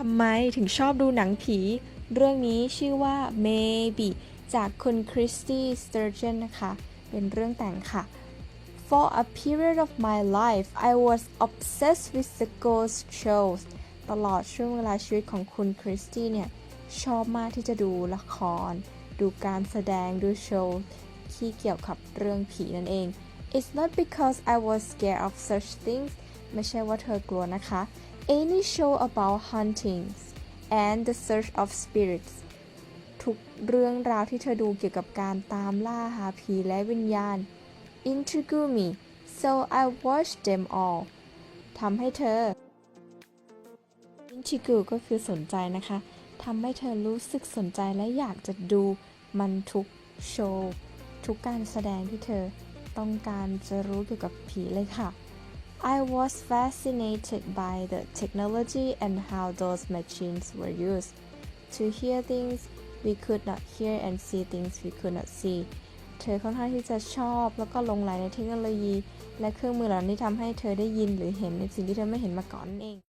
ทำไมถึงชอบดูหนังผี เรื่องนี้ชื่อว่า Maybe จากคุณคริสตี้สเตอร์เจนนะคะ เป็นเรื่องแต่งค่ะ For a period of my life I was obsessed with the ghost shows ตลอดช่วงเวลาชีวิตของคุณคริสตี้เนี่ย ชอบมากที่จะดูละคร ดูการแสดงดูโชว์ที่เกี่ยวกับเรื่องผีนั่นเอง It's not because I was scared of such things ไม่ใช่ว่าเธอกลัวนะคะ Any show about huntings and the search of spirits ทุกเรื่องราวที่เธอดูเกี่ยวกับการตามล่าหาผีและวิญญาณ intrigued me so I watched them all ทำให้เธอ intrigue ก็คือสนใจนะคะทำให้เธอรู้สึกสนใจและอยากจะดูมันทุกโชว์ ทุกการแสดงที่เธอต้องการจะรู้เกี่ยวกับผีเลยค่ะ I was fascinated by the technology and how those machines were used to hear things we could not hear and see things we could not see เธอค่อนข้างที่จะชอบแล้วก็หลงไหลในเทคโนโลยี และเครื่องมือเหล่านี้ทำให้เธอได้ยินหรือเห็นในสิ่งที่เธอไม่เห็นมาก่อนนั่นเอง